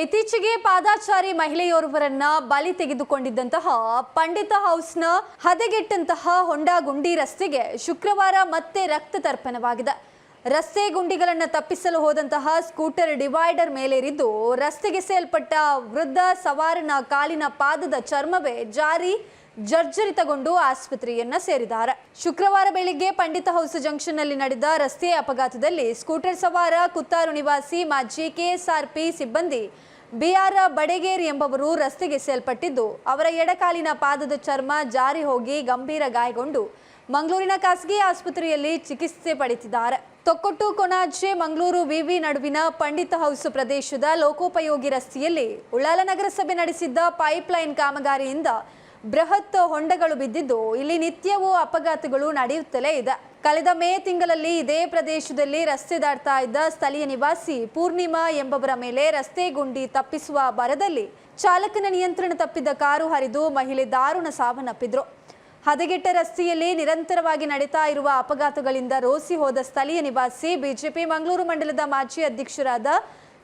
ಇತ್ತೀಚೆಗೆ ಪಾದಾಚಾರಿ ಮಹಿಳೆಯೋರ್ವರನ್ನ ಬಲಿ ತೆಗೆದುಕೊಂಡಿದ್ದಂತಹ ಪಂಡಿತ ಹೌಸ್ನ ಹದಗೆಟ್ಟಂತಹ ಹೊಂಡಾ ಗುಂಡಿ ರಸ್ತೆಗೆ ಶುಕ್ರವಾರ ಮತ್ತೆ ರಕ್ತ ತರ್ಪಣವಾಗಿದೆ. ರಸ್ತೆ ಗುಂಡಿಗಳನ್ನು ತಪ್ಪಿಸಲು ಹೋದಂತಹ ಸ್ಕೂಟರ್ ಡಿವೈಡರ್ ಮೇಲೇರಿದ್ದು ರಸ್ತೆಗೆ ಸೇಲ್ಪಟ್ಟ ವೃದ್ಧ ಸವಾರನ ಕಾಲಿನ ಪಾದದ ಚರ್ಮವೇ ಜಾರಿ ಜರ್ಜರಿತಗೊಂಡು ಆಸ್ಪತ್ರೆಯನ್ನ ಸೇರಿದ್ದಾರೆ. ಶುಕ್ರವಾರ ಬೆಳಿಗ್ಗೆ ಪಂಡಿತ ಹೌಸ್ ಜಂಕ್ಷನ್ನಲ್ಲಿ ನಡೆದ ರಸ್ತೆ ಅಪಘಾತದಲ್ಲಿ ಸ್ಕೂಟರ್ ಸವಾರ, ಕುತ್ತಾರು ನಿವಾಸಿ ಮಾಜಿ ಕೆಎಸ್ಆರ್ಪಿ ಸಿಬ್ಬಂದಿ, ಬಿಆರ್ ಬಡಗೇರಿ ಎಂಬವರು ರಸ್ತೆಗೆ ಸೇಲ್ಪಟ್ಟಿದ್ದು ಅವರ ಎಡಕಾಲಿನ ಪಾದದ ಚರ್ಮ ಜಾರಿ ಹೋಗಿ ಗಂಭೀರ ಗಾಯಗೊಂಡು ಮಂಗಳೂರಿನ ಖಾಸಗಿ ಆಸ್ಪತ್ರೆಯಲ್ಲಿ ಚಿಕಿತ್ಸೆ ಪಡೆದಿದ್ದಾರೆ ತೊಕ್ಕೊಟ್ಟು ಕೊನಾಜೆ, ಮಂಗಳೂರು ವಿವಿ ನಡುವಿನ ಪಂಡಿತ ಹೌಸ್ ಪ್ರದೇಶದ ಲೋಕೋಪಯೋಗಿ ರಸ್ತೆಯಲ್ಲಿ ಉಳ್ಳಾಲ ನಗರಸಭೆ ನಡೆಸಿದ್ದ ಪೈಪ್ಲೈನ್ ಕಾಮಗಾರಿಯಿಂದ ಬೃಹತ್ ಹೊಂಡಗಳು ಬಿದ್ದಿದ್ದು, ಇಲ್ಲಿ ನಿತ್ಯವೂ ಅಪಘಾತಗಳು ನಡೆಯುತ್ತಲೇ ಇದೆ. ಕಳೆದ ಮೇ ತಿಂಗಳಲ್ಲಿ ಇದೇ ಪ್ರದೇಶದಲ್ಲಿ ರಸ್ತೆ ದಾಟ್ತಾ ಇದ್ದ ಸ್ಥಳೀಯ ನಿವಾಸಿ ಪೂರ್ಣಿಮಾ ಎಂಬವರ ಮೇಲೆ ರಸ್ತೆ ಗುಂಡಿ ತಪ್ಪಿಸುವ ಬರದಲ್ಲಿ ಚಾಲಕನ ನಿಯಂತ್ರಣ ತಪ್ಪಿದ್ದ ಕಾರು ಹರಿದು ಮಹಿಳೆ ದಾರುಣ ಸಾವನ್ನಪ್ಪಿದ್ರು. ಹದಗೆಟ್ಟ ರಸ್ತೆಯಲ್ಲಿ ನಿರಂತರವಾಗಿ ನಡೀತಾ ಇರುವ ಅಪಘಾತಗಳಿಂದ ರೋಸಿ ಹೋದ ಸ್ಥಳೀಯ ನಿವಾಸಿ, ಬಿಜೆಪಿ ಮಂಗಳೂರು ಮಂಡಲದ ಮಾಜಿ ಅಧ್ಯಕ್ಷರಾದ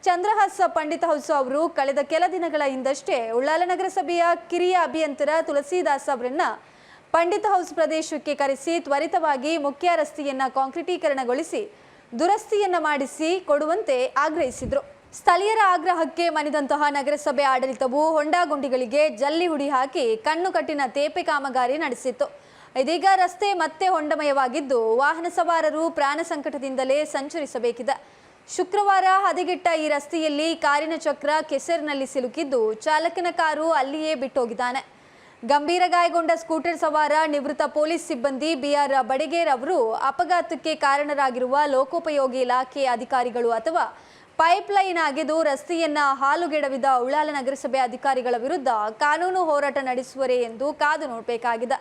ಚಂದ್ರಹಾಸ ಪಂಡಿತ ಹೌಸ್ ಅವರು ಕಳೆದ ಕೆಲ ದಿನಗಳ ಹಿಂದಷ್ಟೇ ಉಳ್ಳಾಲ ನಗರಸಭೆಯ ಕಿರಿಯ ಅಭಿಯಂತರ ತುಳಸಿದಾಸ್ ಅವರನ್ನ ಪಂಡಿತ ಹೌಸ್ ಪ್ರದೇಶಕ್ಕೆ ಕರೆಸಿ ತ್ವರಿತವಾಗಿ ಮುಖ್ಯ ರಸ್ತೆಯನ್ನ ಕಾಂಕ್ರೀಟೀಕರಣಗೊಳಿಸಿ ದುರಸ್ತಿಯನ್ನ ಮಾಡಿಸಿ ಕೊಡುವಂತೆ ಆಗ್ರಹಿಸಿದ್ರು. ಸ್ಥಳೀಯರ ಆಗ್ರಹಕ್ಕೆ ಮಣಿದಂತಹ ನಗರಸಭೆ ಆಡಳಿತವು ಹೊಂಡಾ ಗುಂಡಿಗಳಿಗೆ ಜಲ್ಲಿ ಹುಡಿ ಹಾಕಿ ಕಣ್ಣು ಕಟ್ಟಿನ ತೇಪೆ ಕಾಮಗಾರಿ ನಡೆಸಿತ್ತು. ಇದೀಗ ರಸ್ತೆ ಮತ್ತೆ ಹೊಂಡಮಯವಾಗಿದ್ದು ವಾಹನ ಸವಾರರು ಪ್ರಾಣ ಸಂಕಟದಿಂದಲೇ ಸಂಚರಿಸಬೇಕಿದೆ. ಶುಕ್ರವಾರ ಹದಗೆಟ್ಟ ಈ ರಸ್ತೆಯಲ್ಲಿ ಕಾರಿನ ಚಕ್ರ ಕೆಸರಿನಲ್ಲಿ ಸಿಲುಕಿದ್ದು ಚಾಲಕನ ಕಾರು ಅಲ್ಲಿಯೇ ಬಿಟ್ಟೋಗಿದ್ದಾನೆ. ಗಂಭೀರ ಗಾಯಗೊಂಡ ಸ್ಕೂಟರ್ ಸವಾರ ನಿವೃತ್ತ ಪೊಲೀಸ್ ಸಿಬ್ಬಂದಿ ಬಿಆರ್ ಬಡಗೇರ್ ಅವರು ಅಪಘಾತಕ್ಕೆ ಕಾರಣರಾಗಿರುವ ಲೋಕೋಪಯೋಗಿ ಇಲಾಖೆ ಅಧಿಕಾರಿಗಳು ಅಥವಾ ಪೈಪ್ಲೈನ್ ಆಗಿದ್ದು ರಸ್ತೆಯನ್ನ ಹಾಲುಗೆಡವಿದ ಉಳ್ಳಾಲ ನಗರಸಭೆ ಅಧಿಕಾರಿಗಳ ವಿರುದ್ಧ ಕಾನೂನು ಹೋರಾಟ ನಡೆಸುವರೇ ಎಂದು ಕಾದು ನೋಡಬೇಕಾಗಿದೆ.